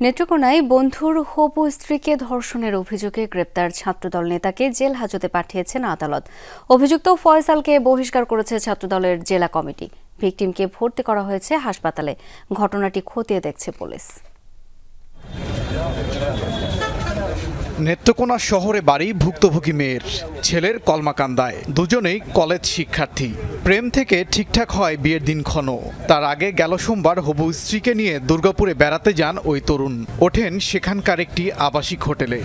নেত্রকোনায় বন্ধুর হবু স্ত্রীকে ধর্ষণের অভিযোগে গ্রেপ্তার ছাত্রদল নেতাকে জেল হাজতে পাঠিয়েছেন আদালত। অভিযুক্ত ফয়সালকে বহিষ্কার করেছে ছাত্রদলের জেলা কমিটি। ভিকটিমকে ভর্তি করা হয়েছে হাসপাতালে। ঘটনাটি খতিয়ে দেখছে পুলিশ। নেত্রকোনা শহরে বাড়ি ভুক্তভোগী মেয়ের ছেলের কলমাকান্দায়। দুজনেই কলেজ শিক্ষার্থী। প্রেম থেকে ঠিকঠাক হয় বিয়ের দিনক্ষণ তার আগে গেল সোমবার হবু স্ত্রীকে নিয়ে দুর্গাপুরে বেড়াতে যান ওই তরুণ। ওঠেন সেখানকার একটি আবাসিক হোটেলে।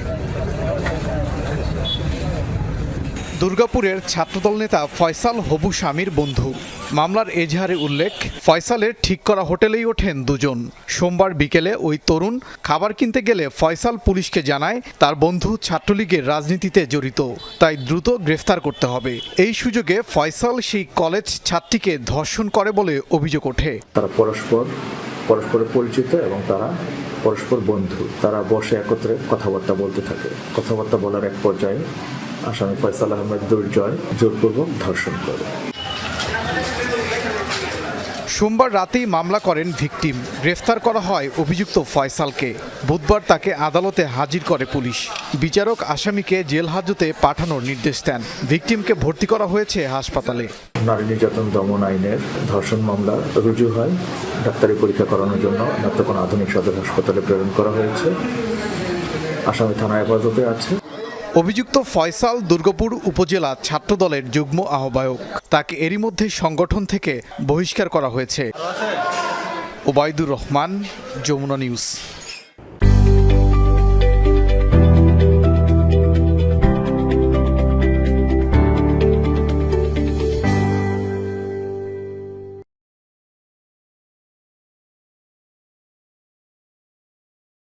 দুর্গাপুরের ছাত্রদল নেতা ফয়সাল হবু স্বামীর বন্ধু। মামলার এজাহারে উল্লেখ ফয়সালের ঠিক করা হোটেলেই ওঠেন দুজন। সোমবার বিকেলে ওই তরুণ খাবার কিনতে গেলে ফয়সাল পুলিশকে জানায়, তার বন্ধু ছাত্রলীগের রাজনীতিতে জড়িত, তাই দ্রুত গ্রেফতার করতে হবে। এই সুযোগে ফয়সাল সেই কলেজ ছাত্রীকে ধর্ষণ করে বলে অভিযোগ ওঠে। তারা পরস্পর পরস্পরের পরিচিত এবং তারা পরস্পর বন্ধু। তারা বসে একত্রে কথাবার্তা বলতে থাকে। কথাবার্তা বলার এক পর্যায়ে আসামি ফয়সাল আহমেদ দুর্জয় জোরপূর্বক ধর্ষণ করে। সোমবার রাতেই মামলা করেন ভিকটিম। গ্রেফতার করা হয় অভিযুক্ত ফয়সালকে। বুধবার তাকে আদালতে হাজির করে পুলিশ। বিচারক আসামিকে জেল হাজতে পাঠানোর নির্দেশ দেন। ভিকটিমকে ভর্তি করা হয়েছে হাসপাতালে। নারী নির্যাতন দমন আইনের ধর্ষণ মামলা রুজু হয়। ডাক্তারি পরীক্ষা করানোর জন্য আধুনিক সদর হাসপাতালে প্রেরণ করা হয়েছে। আসামি থানা হেফাজতে আছে। অভিযুক্ত ফয়সাল দুর্গাপুর উপজেলা ছাত্রদলের যুগ্ম আহ্বায়ক। তাকে এরই মধ্যে সংগঠন থেকে বহিষ্কার করা হয়েছে। ওবায়দুর রহমান, যমুনা নিউজ।